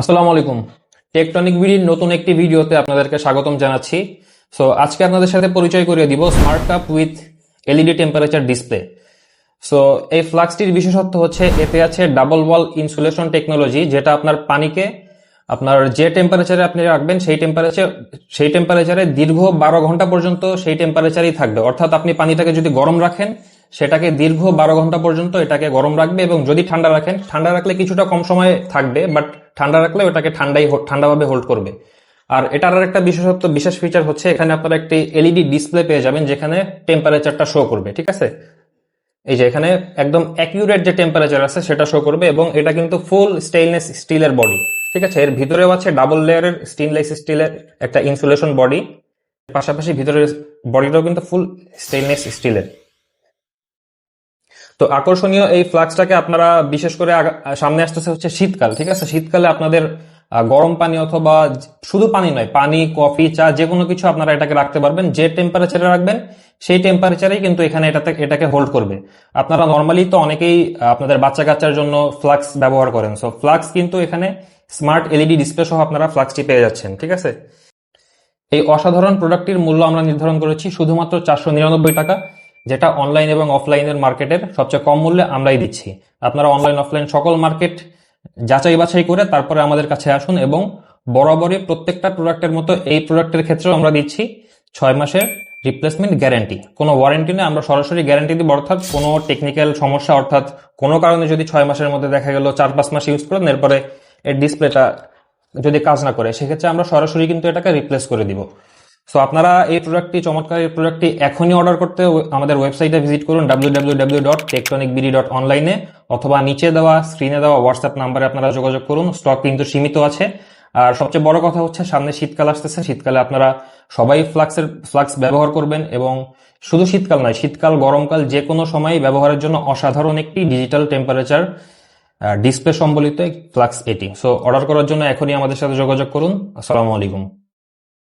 আসসালামু আলাইকুম। টেকটনিক বিডির নতুন একটি ভিডিওতে আপনাদেরকে স্বাগতম জানাচ্ছি। সো আজকে আপনাদের সাথে পরিচয় করিয়ে দিব smart cup with LED temperature display so এই ফ্লাক্সটির বিশেষত্ব হচ্ছে এতে আছে ডাবল ওয়াল ইনসুলেশন টেকনোলজি যেটা আপনার পানিকে, আপনার যে টেম্পারেচারে আপনি রাখবেন, সেই টেম্পারেচার সেই টেম্পারেচারে দীর্ঘ বারো ঘণ্টা পর্যন্ত সেই টেম্পারেচারেই থাকবে। অর্থাৎ আপনি পানিটাকে যদি গরম রাখেন সেটাকে দীর্ঘ বারো ঘণ্টা পর্যন্ত এটাকে গরম রাখবে এবং যদি ঠান্ডা রাখেন, ঠান্ডা রাখলে কিছুটা কম সময় থাকবে বাট ঠান্ডা রাখলে ওটাকে ঠান্ডাই ঠান্ডাভাবে হোল্ড করবে। আর এটার আর একটা বিশেষত্ব, বিশেষ ফিচার হচ্ছে, এখানে আপনারা একটি এলইডি ডিসপ্লে পেয়ে যাবেন, যেখানে টেম্পারেচারটা শো করবে, ঠিক আছে? এই যে এখানে একদম অ্যাকিউরেট যে টেম্পারেচার আছে, সেটা শো করবে এবং এটা কিন্তু ফুল স্টেইনলেস স্টিলের বডি ঠিক আছে? এর ভিতরেও আছে ডাবল লেয়ারের স্টেইনলেস স্টিলের একটা ইনসুলেশন বডি পাশাপাশি ভিতরের বডিটাও কিন্তু ফুল স্টেইনলেস স্টিলের তো আকর্ষণীয় এই ফ্লাক্সটাকে আপনারা বিশেষ করে সামনে আসতেছে হচ্ছে শীতকাল, ঠিক আছে? শীতকালে আপনাদের গরম পানি অথবা শুধু পানি নয়, পানি, কফি, চা যে কোনো কিছু আপনারা এটাকে রাখতে পারবেন। যে টেম্পারেচারে রাখবেন, সেই টেম্পারেচারেই কিন্তু এখানে এটাতে, এটাকে হোল্ড করবে। আপনারা নর্মালি তো অনেকেই আপনাদের বাচ্চা কাচ্চার জন্য ফ্লাক্স ব্যবহার করেন। সো ফ্লাক্স কিন্তু এখানে স্মার্ট এলইডি ডিসপ্লে সহ আপনারা ফ্লাক্সটি পেয়ে যাচ্ছেন, ঠিক আছে? এই অসাধারণ প্রোডাক্টটির মূল্য আমরা নির্ধারণ করেছি শুধুমাত্র চারশো নিরানব্বই টাকা। যেটা অনলাইন এবং অফলাইনের মার্কেটের সবচেয়ে কম মূল্যে আমরাই দিচ্ছি। আপনারা অনলাইন অফলাইন সকল মার্কেট যাচাই বাছাই করে তারপরে আমাদের কাছে আসুন এবং বরাবরই প্রত্যেকটা প্রোডাক্টের মতো এই প্রোডাক্টের ক্ষেত্রেও আমরা দিচ্ছি ছয় মাসের রিপ্লেসমেন্ট গ্যারান্টি কোনো ওয়ারেন্টি নেই, আমরা সরাসরি গ্যারান্টি দিব, অর্থাৎ কোনো টেকনিক্যাল সমস্যা, অর্থাৎ কোনো কারণে যদি ছয় মাসের মধ্যে দেখা গেল চার, পাঁচ মাস ইউজ করেন, এরপরে এর ডিসপ্লেটা যদি কাজ না করে, সেক্ষেত্রে আমরা সরাসরি কিন্তু এটাকে রিপ্লেস করে দিব। সো আপনারা এই প্রোডাক্টটি চমৎকার এই প্রোডাক্টটি এখনই অর্ডার করতে আমাদের ওয়েবসাইটে ভিজিট করুন অনলাইনে অথবা নিচে দেওয়া স্ক্রিনে দেওয়া হোয়াটসঅ্যাপ নাম্বারে আপনারা যোগাযোগ করুন। স্টক কিন্তু সীমিত আছে। আর সবচেয়ে বড় কথা হচ্ছে, সামনে শীতকাল আসতেছে। শীতকালে আপনারা সবাই ফ্লাক্সের ফ্লাক্স ব্যবহার করবেন এবং শুধু শীতকাল নয়, শীতকাল, গরমকাল যে কোনো সময় ব্যবহারের জন্য অসাধারণ একটি ডিজিটাল টেম্পারেচার ডিসপ্লে সম্বলিত ফ্লাক্স এটি। সো অর্ডার করার জন্য এখনই আমাদের সাথে যোগাযোগ করুন। আসসালামু আলাইকুম।